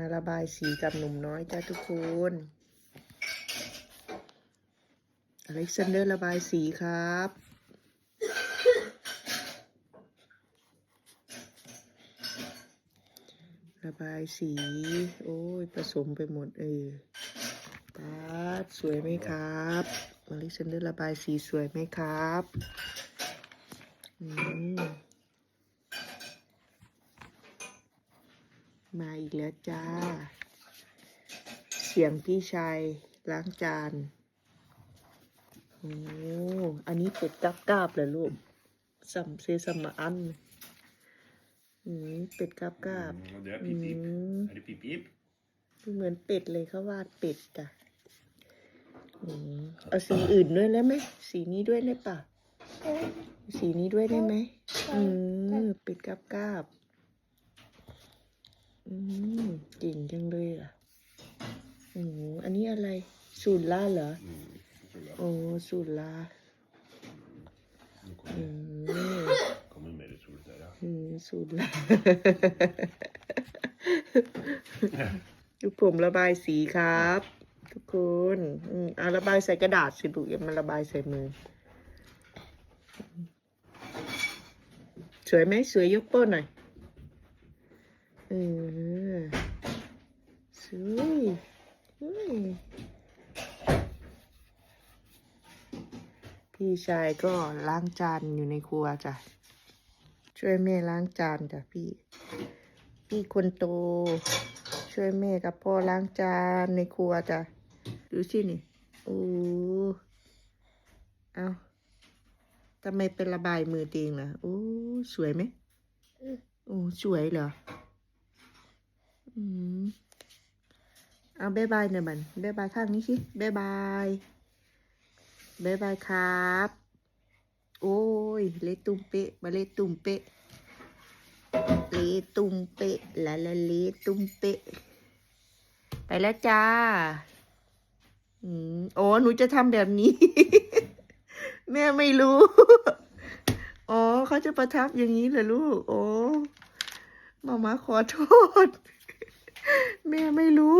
มาระบายสีกับหนุ่มน้อยจ้าทุกคนอเล็กซานเดอร์ระบายสีครับ ระบายสี โอ้ย ผสมไปหมดเออปาดสวยไหมครับอเล็กซานเดอร์ระบายสีสวยไหมครับ อืม มาอีกแล้วจ้า เสียงพี่ชายล้างจาน โอ้ อันนี้เป็ดกาบกาบๆเหรอลูกสัมเซซัมมาอันอืมเป็ดกาบกาบ Mm, och det är อื pip pip. ม Är det pip pip? เหมือนเป็ดเลยเขาวาดเป็ดจ้ะอืมเอาสีอื่นด้วยได้ไหม สีนี้ด้วยได้ปะสีนี้ด้วยได้ไหมอืมเป็ดกาบกาบ อืมเก่งจังเลยอะโอ้อันนี้อะไร สูตรล่าเหรอ Mm, jag tror det. โอ้ สูตรลา Nu อื kommer, ม kommer mer roligt där. Ja. อืม สูตรลา ดูผมระบายสีครับ ทุกคนอืมเอาระบายใส่กระดาษสิลูกอย่ามาระบายใส่มือ สวยไหมสวยยกโป้หน่อย เออสวยสวยพี่ชายก็ล้างจานอยู่ในครัวจ้ะ ช่วยแม่ล้างจานจ้ะพี่ พี่คนโต ช่วยแม่กับพ่อล้างจานในครัวจ้ะ ดูสินี่โอ้เอาทำไมเป็นระบายมือเองล่ะโอ้สวยไหมโอ้สวยเหรอ อืมเอาบายบายหน่อยบันบายบายข้างนี้สิบายบายบายบายครับ โอ้ย เละตุ้มเปะมาเละตุ้มเปะเละตุ้มเปะละละเละตุ้มเปะ ไปแล้วจ้า อืมโอ้หนูจะทำแบบนี้ แม่ไม่รู้ อ๋อเขาจะประทับอย่างนี้เหรอลูก โอ้มามาขอโทษ แม่ไม่รู้